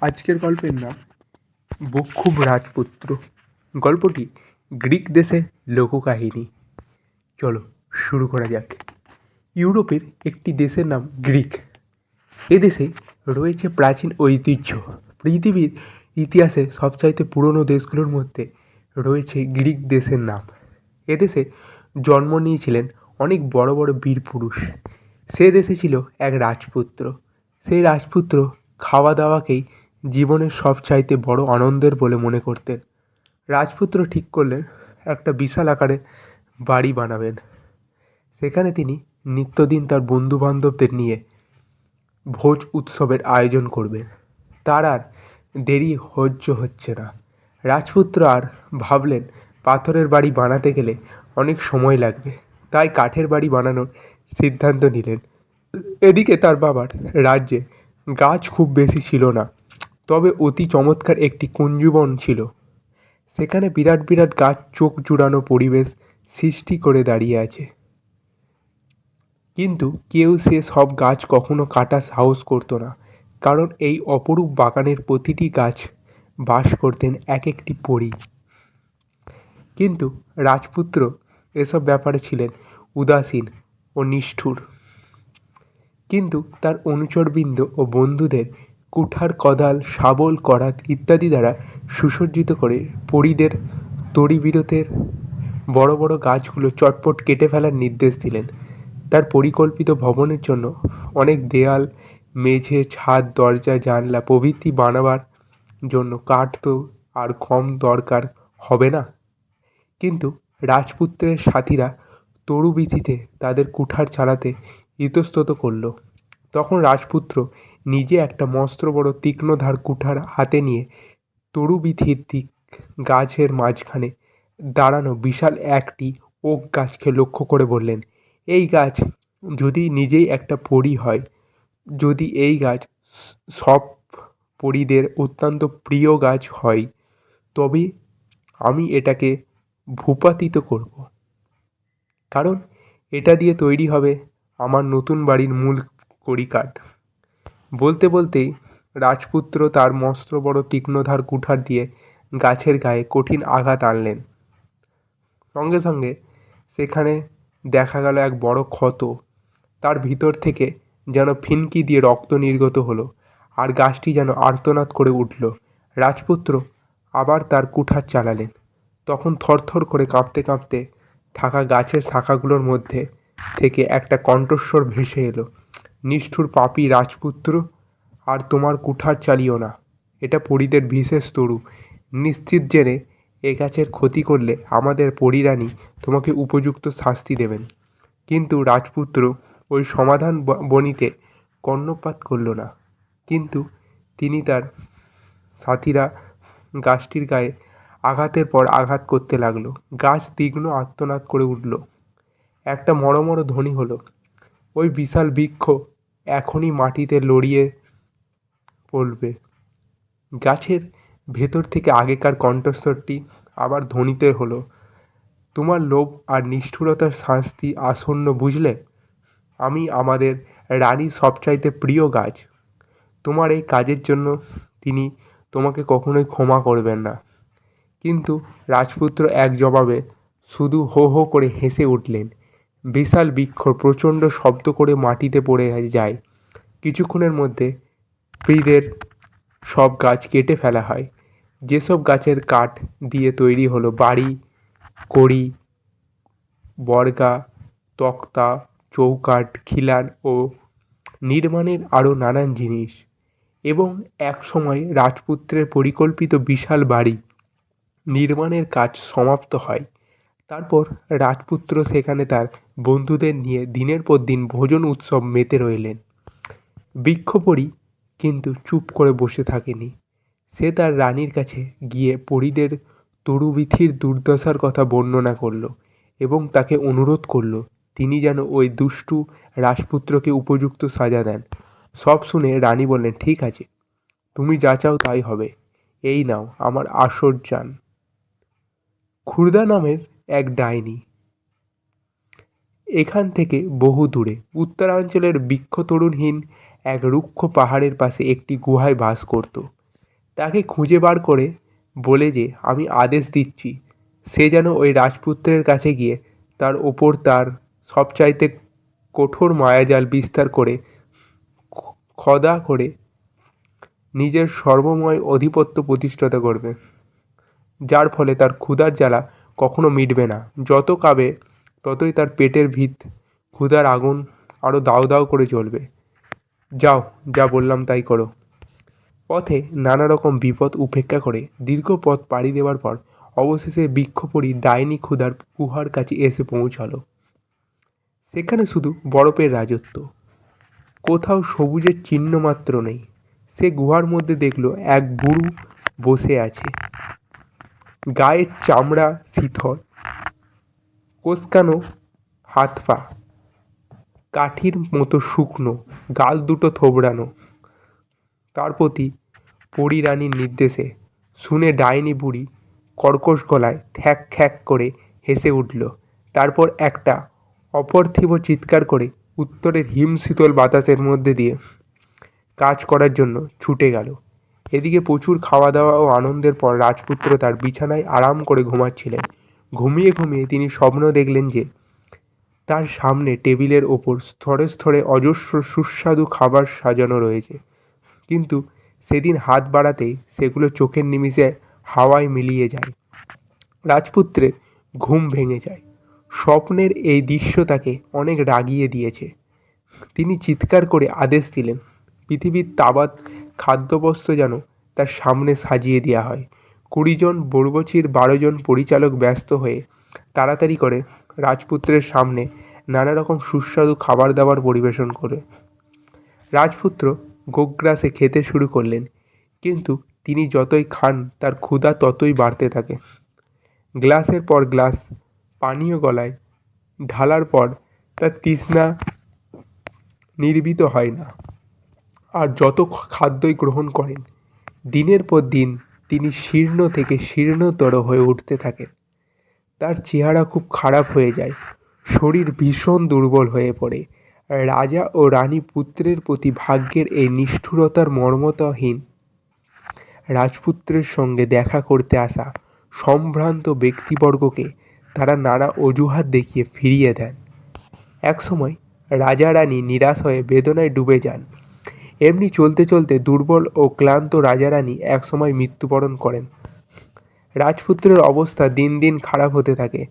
আজকের গল্পের নাম বক্ষুব রাজপুত্র। গল্পটি গ্রিক দেশের লোককাহিনী। চলো শুরু করা যাক। ইউরোপের একটি দেশের নাম গ্রিক। এদেশে রয়েছে প্রাচীন ঐতিহ্য। পৃথিবীর ইতিহাসে সবচাইতে পুরনো দেশগুলোর মধ্যে রয়েছে গ্রিক দেশের নাম। এদেশে জন্ম নিয়েছিলেন অনেক বড় বড় বীর পুরুষ। সে দেশে ছিল এক রাজপুত্র। সেই রাজপুত্র খাওয়া দাওয়াকেই জীবনের সবচাইতে বড় আনন্দের বলে মনে করতেন। রাজপুত্র ঠিক করলেন, একটা বিশাল আকারে বাড়ি বানাবেন। সেখানে তিনি নিত্যদিন তার বন্ধুবান্ধবদের নিয়ে ভোজ উৎসবের আয়োজন করবেন। তার আর দেরি সহ্য হচ্ছে না। রাজপুত্র আর ভাবলেন, পাথরের বাড়ি বানাতে গেলে অনেক সময় লাগবে। তাই কাঠের বাড়ি বানানোর সিদ্ধান্ত নিলেন। এদিকে তার বাবার রাজ্যে গাছ খুব বেশি ছিল না। তবে অতি চমৎকার একটি কুঞ্জবন ছিল। সেখানে বিরাট বিরাট গাছ, চোখ জুড়ানো পরিবেশ সৃষ্টি করে দাঁড়িয়ে আছে। কিন্তু কেউ সে সব গাছ কখনো কাটা সাহস করতো না, কারণ এই অপরূপ বাগানের প্রতিটি গাছ বাস করতেন এক একটি পরী। কিন্তু রাজপুত্র এসব ব্যাপারে ছিলেন উদাসীন ও নিষ্ঠুর। কিন্তু তার অনুচরবৃন্দ ও বন্ধুদের কুঠার কদাল, শাবল, করাত ইত্যাদি দ্বারা সুসজ্জিত করে পরীদের তড়িবিরতের বড় বড় গাছগুলো চটপট কেটে ফেলার নির্দেশ দিলেন। তার পরিকল্পিত ভবনের জন্য অনেক দেয়াল, মেঝে, ছাদ, দরজা, জানলা প্রভৃতি বানাবার জন্য কাঠ তো আর কম দরকার হবে না। কিন্তু রাজপুত্রের সাথীরা তরুবীথিতে তাদের কুঠার চালাতে ইতস্তত করল। তখন রাজপুত্র নিজে একটা মস্ত বড় তীক্ষ্ণধার কুঠার হাতে নিয়ে তরুবীথির দিক গাছের মাঝখানে দাঁড়ানো বিশাল একটি ওক গাছকে লক্ষ্য করে বললেন, এই গাছ যদি নিজেই একটা পরী হয়, যদি এই গাছ সব পরীদের অত্যন্ত প্রিয় গাছ হয়, তবে আমি এটাকে ভূপাতিত করব। কারণ এটা দিয়ে তৈরি হবে আমার নতুন বাড়ির মূল কড়িকাঠ। বলতে বলতেই রাজপুত্র তার মস্ত বড় তীক্ষ্ণধার কুঠার দিয়ে গাছের গায়ে কঠিন আঘাত আনলেন। সঙ্গে সঙ্গে সেখানে দেখা গেল এক বড় ক্ষত। তার ভিতর থেকে যেন ফিনকি দিয়ে রক্ত নির্গত হলো আর গাছটি যেন আর্তনাদ করে উঠল। রাজপুত্র আবার তার কুঠার চালালেন। তখন থরথর করে কাঁপতে কাঁপতে থাকা গাছের শাখাগুলোর মধ্যে থেকে একটা কণ্ঠস্বর ভেসে এলো। নিষ্ঠুর পাপী রাজপুত্র, আর তোমার কুঠার চালিও না। এটা পরীদের বিশেষ তরু। নিশ্চিত জেনে এ গাছের ক্ষতি করলে আমাদের পরিরানী তোমাকে উপযুক্ত শাস্তি দেবেন। কিন্তু রাজপুত্র ওই সমাধান বনিতে কর্ণপাত করল না। কিন্তু তিনি তার সাথীরা গাছটির গায়ে আঘাতের পর আঘাত করতে লাগল। গাছ তীক্ষ্ণ আর্তনাদ করে উঠল। একটা মড়ো ধ্বনি হলো। ওই বিশাল বৃক্ষ এখনই মাটিতে লড়িয়ে পড়বে। গাছের ভেতর থেকে আগেকার কণ্ঠস্বরটি আবার ধ্বনিতে হলো, তোমার লোভ আর নিষ্ঠুরতার শাস্তি আসন্ন বুঝলে? আমি আমাদের রানীর সবচাইতে প্রিয় গাছ। তোমার এই কাজের জন্য তিনি তোমাকে কখনোই ক্ষমা করবেন না। কিন্তু রাজপুত্র এক জবাবে শুধু হো হো করে হেসে উঠলেন। বিশাল বৃক্ষ প্রচণ্ড শব্দ করে মাটিতে পড়ে যায়। কিছুক্ষণের মধ্যে পীরের সব গাছ কেটে ফেলা হয়। যেসব গাছের কাঠ দিয়ে তৈরি হলো বাড়ি, কড়ি, বর্গা, তক্তা, চৌকাঠ, খিলান ও নির্মাণের আরও নানান জিনিস এবং এক সময় রাজপুত্রের পরিকল্পিত বিশাল বাড়ি নির্মাণের কাজ সমাপ্ত হয়। তারপর রাজপুত্র সেখানে তার বন্ধুদের নিয়ে দিনের পর দিন ভোজন উৎসব মেতে রইলেন। বৃক্ষপরি কিন্তু চুপ করে বসে থাকেনি। সে তার রানীর কাছে গিয়ে পরীদের তরুবীথির দুর্দশার কথা বর্ণনা করল এবং তাকে অনুরোধ করল, তিনি যেন ওই দুষ্টু রাজপুত্রকে উপযুক্ত সাজা দেন। সব শুনে রানী বললেন, ঠিক আছে, তুমি যা চাও তাই হবে। এই নাও, আমার আসর যান। ক্ষুরদা নামের এক ডাইনি। এখান থেকে বহু দূরে উত্তরাঞ্চলের বৃক্ষতরুণহীন এক রুক্ষ পাহাড়ের পাশে একটি গুহায় বাস করত। তাকে খুঁজে বার করে বলে যে, আমি আদেশ দিচ্ছি, সে যেন ওই রাজপুত্রের কাছে গিয়ে তার ওপর তার সবচাইতে কঠোর মায়াজাল বিস্তার করে খদা করে নিজের সর্বময় অধিপত্য প্রতিষ্ঠাতা করবে। যার ফলে তার ক্ষুধার জ্বালা কখনো মিটবে না। যত খাবে ততই তার পেটের ভিত, ক্ষুধার আগুন আরও দাউ দাউ করে জ্বলবে। যাও, যা বললাম তাই করো। পথে নানা রকম বিপদ উপেক্ষা করে দীর্ঘ পথ পাড়ি দেওয়ার পর অবশেষে বৃক্ষপরি ডাইনি ক্ষুধার গুহার কাছে এসে পৌঁছালো। সেখানে শুধু বরফের রাজত্ব। কোথাও সবুজের চিহ্ন মাত্র নেই। সে গুহার মধ্যে দেখল এক বুড়ো বসে আছে। গায়ের চামড়া শীতল কোসকানো হাত পা। কাঠির মতো শুকনো, গাল দুটো থোবড়ানো। তার প্রতি পরিরানীর নির্দেশে শুনে ডাইনি বুড়ি কর্কশ গলায় ঠ্যাক খ্যাক করে হেসে উঠল। তারপর একটা অপার্থিব চিৎকার করে উত্তরের হিমশীতল বাতাসের মধ্যে দিয়ে কাজ করার জন্য ছুটে গেল। এদিকে প্রচুর খাওয়া দাওয়া ও আনন্দের পর রাজপুত্র তার বিছানায় আরাম করে ঘুমাচ্ছিলেন। ঘুমিয়ে ঘুমিয়ে তিনি স্বপ্ন দেখলেন যে, তার সামনে টেবিলের ওপর স্তরে স্তরে অজস্র সুস্বাদু খাবার সাজানো রয়েছে। কিন্তু সেদিন হাত বাড়াতেই সেগুলো চোখের নিমিষে হাওয়ায় মিলিয়ে যায়। রাজপুত্রের ঘুম ভেঙে যায়। স্বপ্নের এই দৃশ্য তাকে অনেক রাগিয়ে দিয়েছে। তিনি চিৎকার করে আদেশ দিলেন, পৃথিবীর তাবাত খাদ্যবস্ত্র যেন তার সামনে সাজিয়ে দেওয়া হয়। কুড়িজন বর্বচির বারোজন পরিচালক ব্যস্ত হয়ে তাড়াতাড়ি করে রাজপুত্রের সামনে নানা রকম সুস্বাদু খাবার দাবার পরিবেশন করে। রাজপুত্র গোগ্রাসে খেতে শুরু করলেন, কিন্তু তিনি যতই খান তার ক্ষুধা ততই বাড়তে থাকে। গ্লাসের পর গ্লাস, পানীয় গলায় ঢালার পর তার তৃষ্ণা নির্বিত হয় না। আর যত খাদ্যই গ্রহণ করেন, দিনের পর দিন তিনি শীর্ণ থেকে শীর্ণতর হয়ে উঠতে থাকেন। তার চেহারা খুব খারাপ হয়ে যায়, শরীর ভীষণ দুর্বল হয়ে পড়ে। রাজা ও রানী পুত্রের প্রতি ভাগ্যের এই নিষ্ঠুরতার মর্মতাহীন রাজপুত্রের সঙ্গে দেখা করতে আসা সম্ভ্রান্ত ব্যক্তিবর্গকে তারা নানা অজুহাত দেখিয়ে ফিরিয়ে দেন। একসময় রাজা রানী নিরাশ হয়ে বেদনায় ডুবে যান। এমনি চলতে চলতে দুর্বল ও ক্লান্ত রাজা রানী একসময় মৃত্যুবরণ করেন। রাজপুত্রের অবস্থা দিন দিন খারাপ হতে থাকে।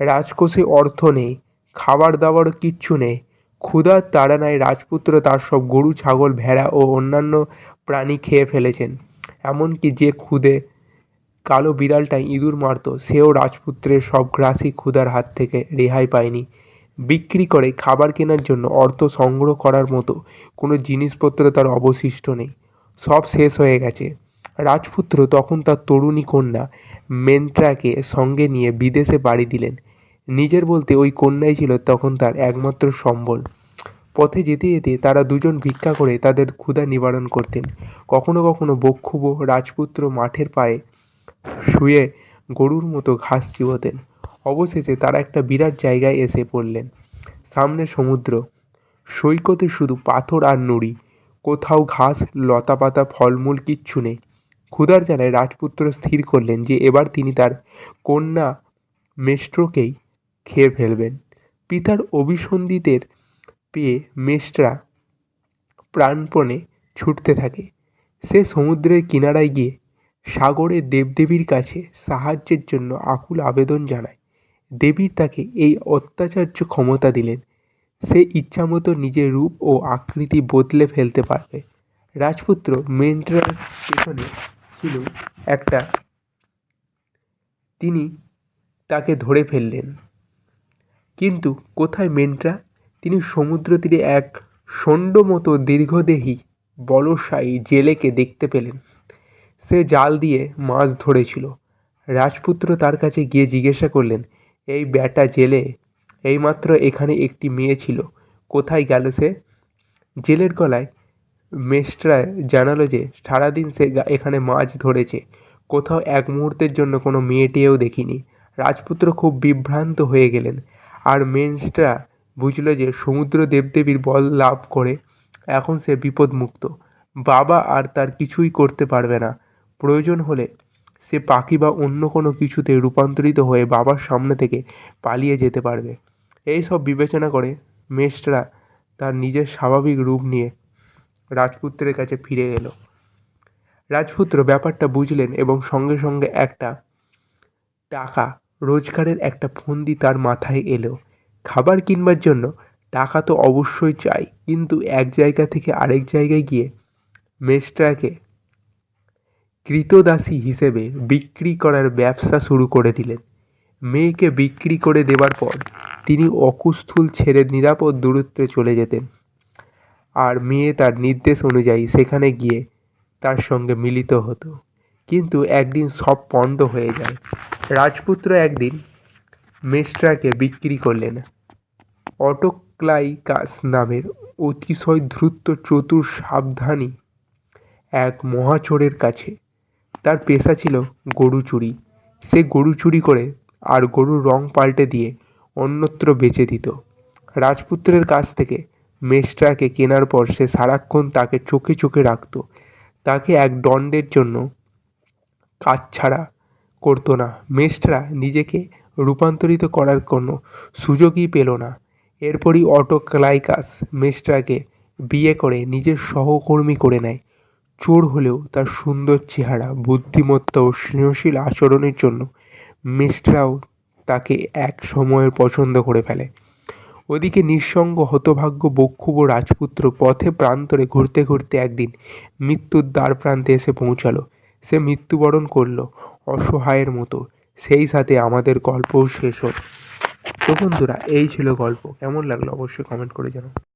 রাজকোষে অর্থ নেই, খাবার দাবার কিচ্ছু নেই। ক্ষুধার তাড়নায় রাজপুত্র তার সব গরু, ছাগল, ভেড়া ও অন্যান্য প্রাণী খেয়ে ফেলেছেন। এমনকি যে খুদে কালো বিড়ালটাই ইঁদুর মারত, সেও রাজপুত্রের সব গ্রাসী ক্ষুধার হাত থেকে রেহাই পায়নি। বিক্রি করে খাবার কেনার জন্য অর্থ সংগ্রহ করার মতো কোনো জিনিসপত্র তার অবশিষ্ট নেই। সব শেষ হয়ে গেছে। রাজপুত্র তখন তার তরুণী কন্যা মেন্ট্রাকে সঙ্গে নিয়ে বিদেশে বাড়ি দিলেন। নিজের বলতে ওই কন্যাই ছিল তখন তার একমাত্র সম্বল। পথে যেতে যেতে তারা দুজন ভিক্ষা করে তাদের ক্ষুধা নিবারণ করতেন। কখনো কখনো বক্ষুব রাজপুত্র মাঠের পায়ে শুয়ে গরুর মতো ঘাস চিবোতেন। অবশেষে তারা একটা বিরাট জায়গায় এসে পড়লেন। সামনে সমুদ্র। সৈকতে শুধু পাথর আর নুড়ি। কোথাও ঘাস, লতাপাতা, ফলমূল কিচ্ছু নেই। ক্ষুধার জ্বালায় রাজপুত্র স্থির করলেন যে এবার তিনি তার কন্যা মেষ্ট্রকেই খেয়ে ফেলবেন। পিতার অভিসন্ধিতের পেয়ে মেষ্ট্রা প্রাণপণে ছুটতে থাকে। সে সমুদ্রের কিনারায় গিয়ে সাগরের দেবদেবীর কাছে সাহায্যের জন্য আকুল আবেদন জানায়। দেবী তাকে এই অত্যাচার্য ক্ষমতা দিলেন। সে ইচ্ছামতো নিজের রূপ ও আকৃতি বদলে ফেলতে পারবে। রাজপুত্র মেন্ট্রার পেছনে ছিল একটা। তিনি তাকে ধরে ফেললেন। কিন্তু কোথায় মেন্ট্রা? তিনি সমুদ্র তীরে এক ষণ্ড মতো দীর্ঘদেহী বলশায়ী জেলেকে দেখতে পেলেন। সে জাল দিয়ে মাছ ধরেছিল। রাজপুত্র তার কাছে গিয়ে জিজ্ঞাসা করলেন এই ব্যাটা জেলে। এইমাত্র এখানে একটি মেয়ে ছিল। কোথায় গেল সে? জেলের গলায় মেস্ট্রা জানালো যে, সারাদিন সে এখানে মাছ ধরেছে। কোথাও এক মুহূর্তের জন্য কোনো মেয়েটিও দেখিনি। রাজপুত্র খুব বিভ্রান্ত হয়ে গেলেন। আর মেন্সট্রা বুঝল যে, সমুদ্র দেবদেবীর বল লাভ করে এখন সে বিপদমুক্ত। বাবা আর তার কিছুই করতে পারবে না। প্রয়োজন হলে সে পাখি বা অন্য কোনো কিছুতে রূপান্তরিত হয়ে বাবার সামনে থেকে পালিয়ে যেতে পারবে। এই সব বিবেচনা করে মেষরা তার নিজের স্বাভাবিক রূপ নিয়ে রাজপুত্রের কাছে ফিরে এলো। রাজপুত্র ব্যাপারটা বুঝলেন এবং সঙ্গে সঙ্গে একটা টাকা, রোজগারের একটা ফন্দি তার মাথায় এলো। খাবার কিনবার জন্য টাকা তো অবশ্যই চাই, কিন্তু এক জায়গা থেকে আরেক জায়গায় গিয়ে মেষটাকে কৃতদাসী হিসেবে বিক্রি করার ব্যবসা শুরু করে দিলেন। মেয়েকে বিক্রি করে দেওয়ার পর তিনি অকুস্থুল ছেড়ে নিরাপদ দূরত্বে চলে যেতেন। আর মেয়ে তার নির্দেশ অনুযায়ী সেখানে গিয়ে তার সঙ্গে মিলিত হতো। কিন্তু একদিন সব পণ্ড হয়ে যায়। রাজপুত্র একদিন মেস্ট্রাকে বিক্রি করলেন। অটোক্লাইকাস নামের অতিশয় ধূর্ত চতুর সাবধানী এক মহাচোরের কাছে তার পেশা ছিল গরু চুরি। সে গরু চুরি করে আর গরুর রং পাল্টে দিয়ে অন্যত্র বেচে দিত। রাজপুত্রের কাছ থেকে মেষটাকে কেনার পর সে সারাক্ষণ তাকে চোখে চোখে রাখতো। তাকে এক দণ্ডের জন্য কাজ ছাড়া করতো না। মেষরা নিজেকে রূপান্তরিত করার কোনো সুযোগই পেল না। এরপরই অটোক্লাইকাস মেষটাকে বিয়ে করে নিজের সহকর্মী করে নেয়। চোর হলেও তার সুন্দর চেহারা, বুদ্ধিমত্তা ও স্নেহশীল আচরণের জন্য মেষরাও তাকে এক সময়ের পছন্দ করে ফেলে। ওদিকে নিঃসঙ্গ হতভাগ্য বক্ষুব রাজপুত্র পথে প্রান্তরে ঘুরতে ঘুরতে একদিন মৃত্যুর দ্বার প্রান্তে এসে পৌঁছালো। সে মৃত্যুবরণ করল অসহায়ের মতো। সেই সাথে আমাদের গল্পও শেষ হলো। তো বন্ধুরা, এই ছিল গল্প। কেমন লাগল অবশ্যই কমেন্ট করে জানাও।